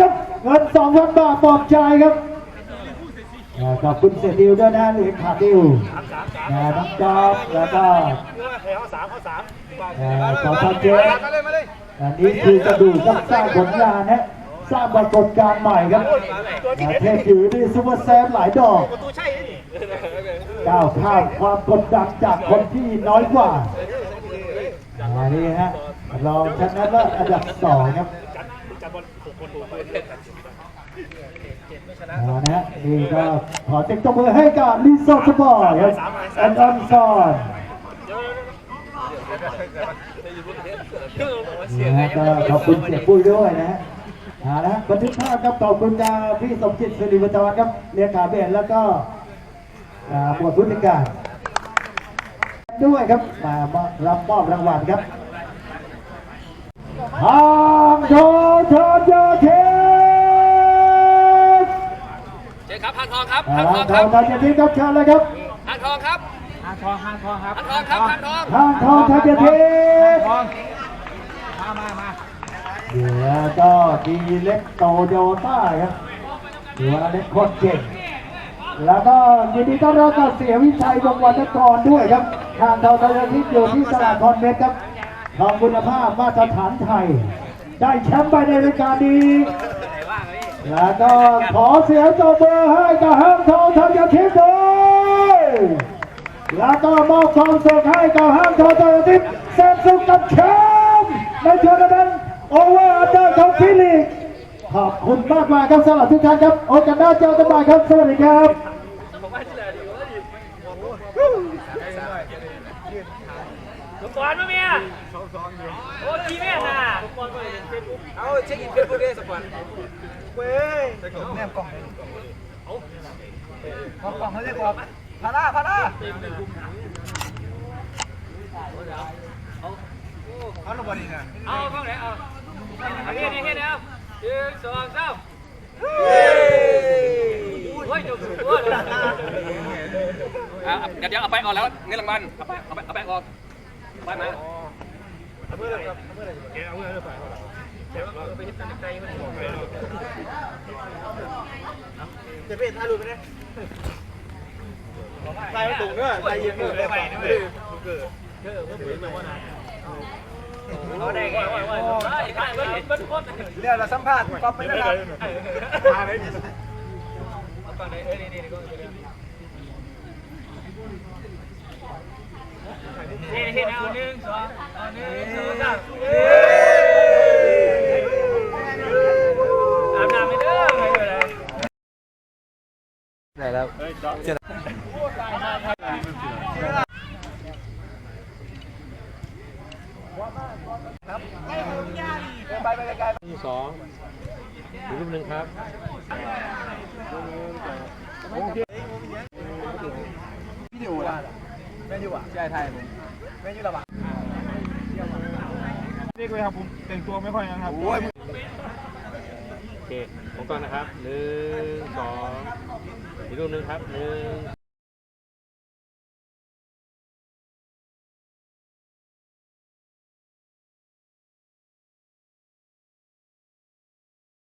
ครับเงินสองพันบาทปลอบใจครับขอบคุณเสียดิวด้วยนะเหรียญขาดิวนะน้องจอบแล้วก็อ่าขอพันเจอันนี้คือกระดูกต้องสร้างผลงานนะสร้างปรากฏการณ์ใหม่ครับอ่าเทพอยู่นี่ซูเปอร์แซมหลายดอกก้าวข้ามความกดดันจากคนที่น้อยกว่าอันนี้ฮะรองชนะเลิศอันดับสองครับ เอานะฮะนี่ก็ขอเต็มตัวมือให้กับลิซอสปอร์ตครับแอนดอนซอนนี่ฮะก็ขอบคุณเสียปุ้ยด้วยนะฮะเอาละบันทึกภาพครับขอบคุณดาพี่สมจิตสิริวัฒน์ครับเรียกขาเบนแล้วก็อ่าบวชพุทธการด้วยครับมามอบรับมอบรางวัลครับ ทางโททอนยาเทพเชิญครับพันทองครับทาพันงททององคทรับองยาเทพครับเชิญเลยครับพันทองครับพันทองพันทองครับพันทองครับพันทองทางทองทางยาเทพมามามาเดี๋ยวก็ดีเล็กโตโยต้าครับถือว่าเล็กโคตรเก่งแล้วก็ยินดีต้อนรับกับเสียวิชัยวงศ์วันนครด้วยครับทางทองทางยาเทพอยู่ที่ตลาดคอนเวนต์ครับทองคุณภาพมาตรฐานไทย ได้แชมป์ไปในรายการนี้ แล้วก็ขอเสียงตบมือให้กับห้างทองทางยาเทพด้วยแล้วก็มอบความสุขให้กับห้างทองทางยาเทพแซมสุขกับแชมป์ในทัวร์นาเมนต์โอเวอร์อันเดอร์ของฟิลิกขอบคุณมากมายครับสำหรับทุกท่านครับ โอกาสหน้าเจอกันใหม่ครับ สวัสดีครับลูกบอลมาเมียโอ้ทีแม่น่ะ เอาเช็คอินเฟซบุ๊กได้สักวันเว้ยแนมกล่องเลยกล่องกล่องเขาเรียกว่าพาราพาราเขาลงบอลนี่นะเอาข้างไหนเอาเอาเฮ็ดเฮ็ดเอาหนึ่งสองสามเฮ้ยจบสุดยอดเลยอะเดี๋ยวเดี๋ยวเอาไปออกแล้วเงินรางวัลเอาไปเอาไปเอาไปออกไปมา จะเป็นท่ารูปไหมเนี่ยใส่ถุงเนื้อใส่ยืนเนื้อไปด้วยเอาได้ไงว่าว่าว่าอีกรั้งมันมันโคตรเรื่องเราสัมภาษณ์ก็ไม่ได้ครับเเฮ็ดเฮ็ดเอาหนึ่งสองเอาหนึ่งสองสามอาบน้ำไม่เด้อไม่เป็นไรไหนแล้วสองอีกรูปหนึ่งครับวิดีโอละ แม่ยูอะใช่ไทยผมแม่ยูระบาดเรียกเลยครับผมแต่งตัวไม่ค่อยนะครับ โอ้ยโอเคผมก่อนนะครับหนึ่งสองอีกรูปหนึ่งครับหนึ่ง